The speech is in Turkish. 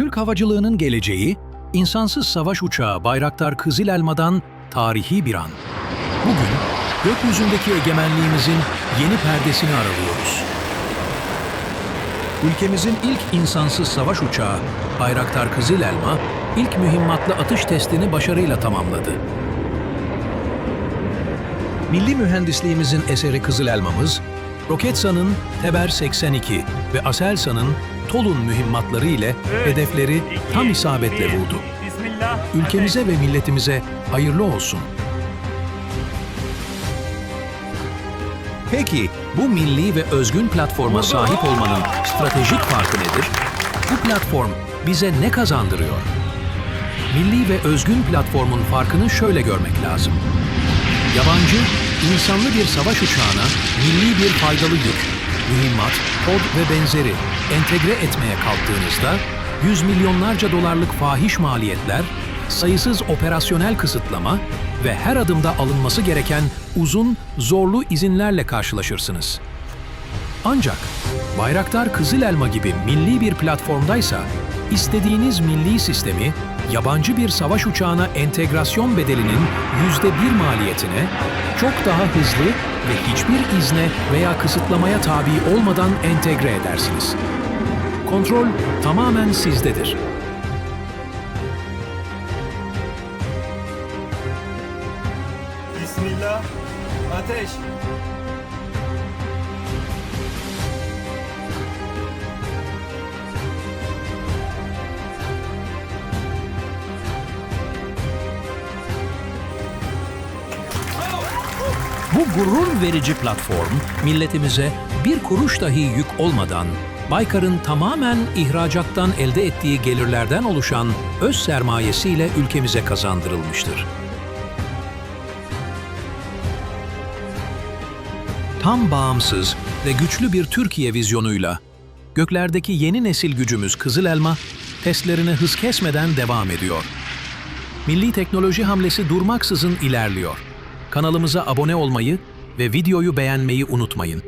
Türk havacılığının geleceği, insansız savaş uçağı Bayraktar Kızıl Elma'dan tarihi bir an. Bugün gökyüzündeki egemenliğimizin yeni perdesini aralıyoruz. Ülkemizin ilk insansız savaş uçağı Bayraktar Kızıl Elma, ilk mühimmatlı atış testini başarıyla tamamladı. Milli mühendisliğimizin eseri Kızıl Elmamız, Roketsan'ın Teber 82 ve Aselsan'ın Tolun mühimmatları ile hedefleri tam isabetle vurdu. Ülkemize ve milletimize hayırlı olsun. Peki bu milli ve özgün platforma sahip olmanın stratejik farkı nedir? Bu platform bize ne kazandırıyor? Milli ve özgün platformun farkını şöyle görmek lazım. Yabancı, insanlı bir savaş uçağına milli bir faydalı yük, mühimmat, kod ve benzeri entegre etmeye kalktığınızda yüz milyonlarca dolarlık fahiş maliyetler, sayısız operasyonel kısıtlama ve her adımda alınması gereken uzun, zorlu izinlerle karşılaşırsınız. Ancak Bayraktar Kızıl Elma gibi milli bir platformdaysa istediğiniz milli sistemi yabancı bir savaş uçağına entegrasyon bedelinin yüzde bir maliyetine çok daha hızlı ve hiçbir izne veya kısıtlamaya tabi olmadan entegre edersiniz. Kontrol tamamen sizdedir. Bismillah. Ateş. Bu gurur verici platform milletimize bir kuruş dahi yük olmadan Baykar'ın tamamen ihracattan elde ettiği gelirlerden oluşan öz sermayesiyle ülkemize kazandırılmıştır. Tam bağımsız ve güçlü bir Türkiye vizyonuyla göklerdeki yeni nesil gücümüz Kızıl Elma testlerini hız kesmeden devam ediyor. Milli teknoloji hamlesi durmaksızın ilerliyor. Kanalımıza abone olmayı ve videoyu beğenmeyi unutmayın.